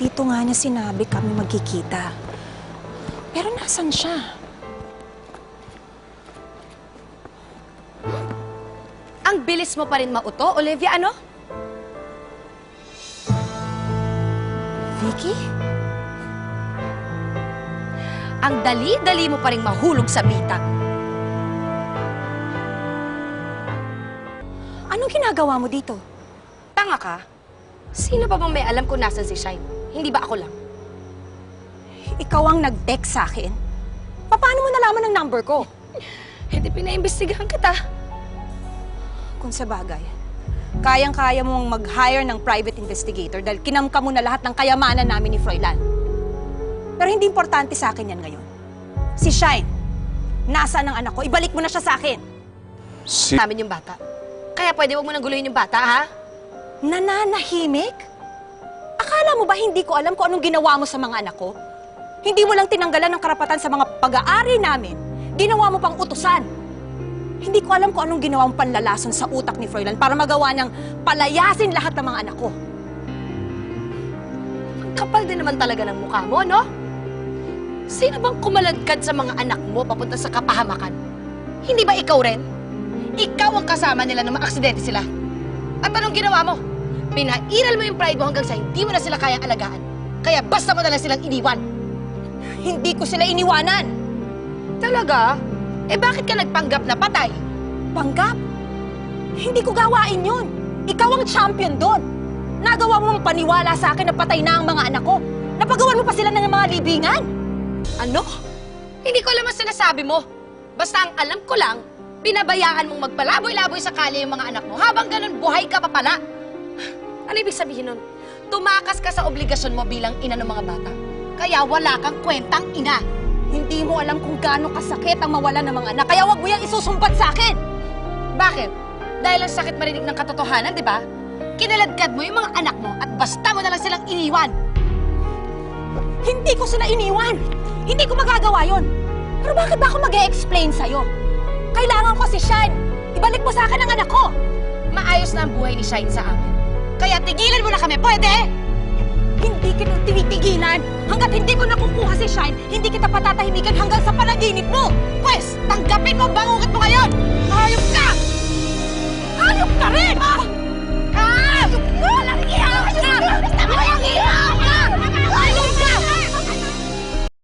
Gusto nga niya sinabi kami magkikita. Pero nasan siya? Ang bilis mo pa rin mauto, Olivia, ano? Vicky? Ang dali-dali mo pa rin mahulog sa bitag. Anong ginagawa mo dito? Tanga ka? Sino pa bang may alam kung nasan si Shine? Hindi ba ako lang? Ikaw ang nag-text sa akin? Paano mo nalaman ang number ko? Hindi pinaimbestigahan kita. Kung sa bagay, kayang-kaya mong mag-hire ng private investigator dahil kinamka mo na lahat ng kayamanan namin ni Froilan. Pero hindi importante sa akin yan ngayon. Si Shine, nasaan ang anak ko? Ibalik mo na siya sa akin. Si... Namin yung bata. Kaya pwede wag mo nang guluhin yung bata, ha? Nananahimik? Akala mo ba hindi ko alam kung anong ginawa mo sa mga anak ko? Hindi mo lang tinanggalan ng karapatan sa mga pag-aari namin. Ginawa mo pang utusan. Hindi ko alam kung anong ginawang panlalason sa utak ni Froilan para magawa ng palayasin lahat ng mga anak ko. Kapal din naman talaga ng mukha mo, no? Sino bang kumaladkad sa mga anak mo papunta sa kapahamakan? Hindi ba ikaw rin? Ikaw ang kasama nila nung maaksidente sila. At anong ginawa mo? Pinairal mo yung pride mo hanggang sa hindi mo na sila kayang alagaan. Kaya basta mo na lang silang iniwan. Hindi ko sila iniwanan. Talaga? Eh bakit ka nagpanggap na patay? Panggap? Hindi ko gawain yun. Ikaw ang champion doon. Nagawa mo mang paniwala sa akin na patay na ang mga anak ko. Napagawan mo pa sila ng mga libingan. Ano? Hindi ko alam ang sinasabi mo. Basta ang alam ko lang, pinabayaan mong magpalaboy-laboy sa kalye yung mga anak mo habang ganun buhay ka pa pala. Ano ibig sabihin nun? Tumakas ka sa obligasyon mo bilang ina ng mga bata. Kaya wala kang kwentang ina. Hindi mo alam kung gaano kasakit ang mawala ng mga anak, kaya wag mo yung isusumbat sa akin! Bakit? Dahil ang sakit marinig ng katotohanan, di ba? Kinaladkad mo yung mga anak mo at basta mo na lang silang iniwan. Hindi ko sila iniwan! Hindi ko magagawa yon. Pero bakit ba ako mag explain sa'yo? Kailangan ko si Shine! Ibalik mo sa akin ang anak ko! Maayos na ang buhay ni Shine sa amin. Kaya tigilan mo na kami, pwede? Hindi kita tinitigilan! Hanggat hindi ko nakukuha si Shine, hindi kita patatahimikan hanggang sa panaginip mo! Pwes, tanggapin mo ang bangungot mo ngayon! Hayop ka! Hayop ka rin!